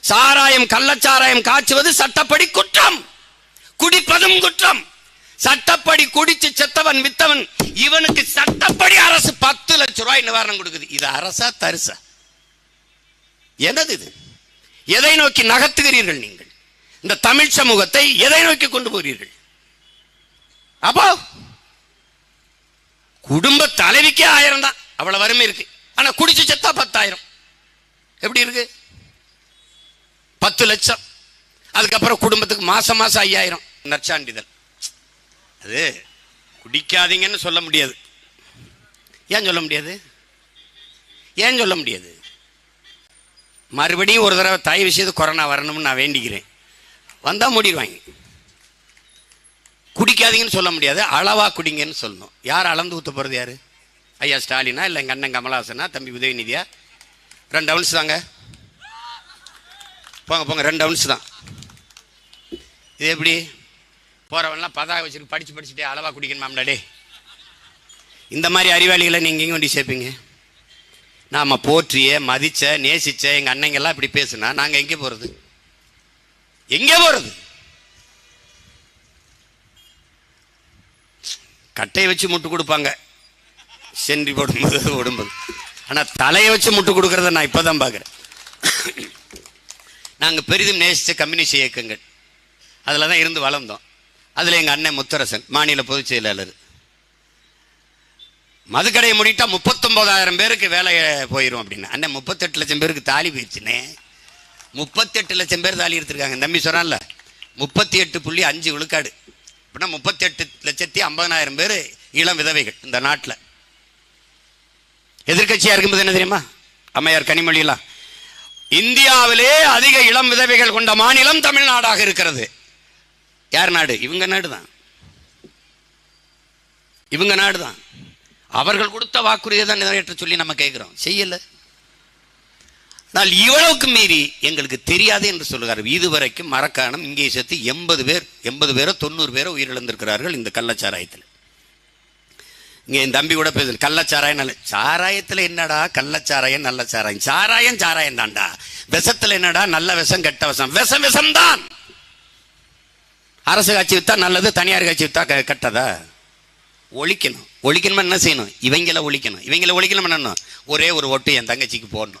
சாராயம் கள்ளச்சாராயம் காய்ச்சுவது சட்டப்படி குற்றம். குடிப்பதும் குற்றம். சட்டப்படி குடிச்சு செத்தவன் வித்தவன் இவனுக்கு சட்டப்படி அரசு பத்து லட்சம் ரூபாய் நிவாரணம் கொடுக்குது. இது அரசா தரிசா? என்னது இது? எதை நோக்கி நகர்த்துகிறீர்கள் நீங்கள்? இந்த தமிழ் சமூகத்தை எதை நோக்கி கொண்டு போகிறீர்கள்? அப்போ குடும்ப தலைவிக்கே ஆயிரம் தான். அவ்வளவு வறுமை இருக்கு. ஆனா குடிச்சு செத்தா பத்தாயிரம். எப்படி இருக்கு? பத்து லட்சம். அதுக்கப்புறம் குடும்பத்துக்கு மாசம் மாசம் ஐயாயிரம். நற்சான்றிதழ். அது குடிக்காதீங்கன்னு சொல்ல முடியாது. ஏன் சொல்ல முடியாது? ஏன் சொல்ல முடியாது? மறுபடியும் ஒரு தடவை தயவு செய்து கொரோனா வரணும்னு நான் வேண்டிக்கிறேன். வந்தால் மூடிடுவாங்க. குடிக்காதீங்கன்னு சொல்ல முடியாது. அளவா குடிங்கன்னு சொல்லணும். யார் அளந்து ஊற்ற போகிறது யார்? ஐயா ஸ்டாலினா இல்லை எங்கள் அண்ணன் கமலஹாசனா? தம்பி உதயநிதியா? ரெண்டு அவுன்ஸ் தாங்க. போங்க போங்க ரெண்டு அவுன்ஸ் தான். இது எப்படி? போகிறவன்லாம் பதாக வச்சுட்டு படிச்சு படிச்சுட்டே அளவாக குடிக்கணுமாம்டா டே இந்த மாதிரி அறிவாளிகளை நீங்கள் எங்கே கொண்டு சேர்ப்பீங்க? நாம் போற்றிய மதித்த நேசித்த எங்கள் அன்னைங்கெல்லாம் இப்படி பேசுனா நாங்கள் எங்கே போகிறது எங்கே போகிறது கட்டையை வச்சு முட்டு கொடுப்பாங்க. சென்றி போடும்போது ஓடும்போது. ஆனால் தலையை வச்சு முட்டு கொடுக்கறத நான் இப்போ தான் பார்க்குறேன். நாங்கள் பெரிதும் நேசித்த கம்யூனிஸ்ட் இயக்கங்கள். அதில் தான் இருந்து வளர்ந்தோம். அதில் எங்கள் அண்ணன் முத்தரசன் மாநில பொதுச் செயலாளர். மதுக்கடையை முடிட்டா முப்பத்தொம்போதாயிரம் பேருக்கு வேலை போயிடும் அப்படின்னு. அண்ணன் முப்பத்தெட்டு லட்சம் பேருக்கு தாலி போயிடுச்சுனே. முப்பத்தெட்டு லட்சம் பேர் தாலி எடுத்திருக்காங்க. தம்பி சொன்னான்ல முப்பத்தி எட்டு புள்ளி அஞ்சு விழுக்காடு. அப்படின்னா முப்பத்தெட்டு லட்சத்தி ஐம்பதனாயிரம் பேர் இளம் விதவைகள் இந்த நாட்டில். எதிர்கட்சியாக இருக்கும்போது என்ன தெரியுமா? அம்மையார் கனிமொழியெல்லாம். இந்தியாவிலே அதிக இளம் விதவைகள் கொண்ட மாநிலம் தமிழ்நாடாக இருக்கிறது. யார் நாடு? இவங்க நாடு தான் இவங்க நாடு தான் அவர்கள் கொடுத்த வாக்குறுதியை தான் நிறைவேற்ற சொல்லி நம்ம கேட்கிறோம். செய்யல. ஆனால் இவ்வளவுக்கு மீறி எங்களுக்கு தெரியாது என்று சொல்லுகிறார். இதுவரைக்கும் மரக்காணம் இங்கே சேர்த்து எண்பது பேர் எண்பது பேரோ தொண்ணூறு பேரோ உயிரிழந்திருக்கிறார்கள் இந்த கள்ளச்சாராயத்தில். இங்கே என் தம்பி கூட பேசுது கள்ளச்சாராயம் நல்ல சாராயத்தில் என்னடா கள்ளச்சாராயம் நல்ல சாராயம்? சாராயம் சாராயம் தான்டா. விஷத்தில் என்னடா நல்ல விஷம் கெட்ட விஷம்? விஷம் விஷம் தான் அரசு காட்சி வித்தா நல்லது தனியார் காட்சி வித்தா க- கெட்டதா? ஒழிக்கணும். ஒழிக்கணுமா என்ன செய்யணும்? இவங்கள ஒழிக்கணும். இவங்கள ஒழிக்கணும் என்னணும் ஒரே ஒரு ஓட்டு என் தங்கச்சிக்கு போடணும்.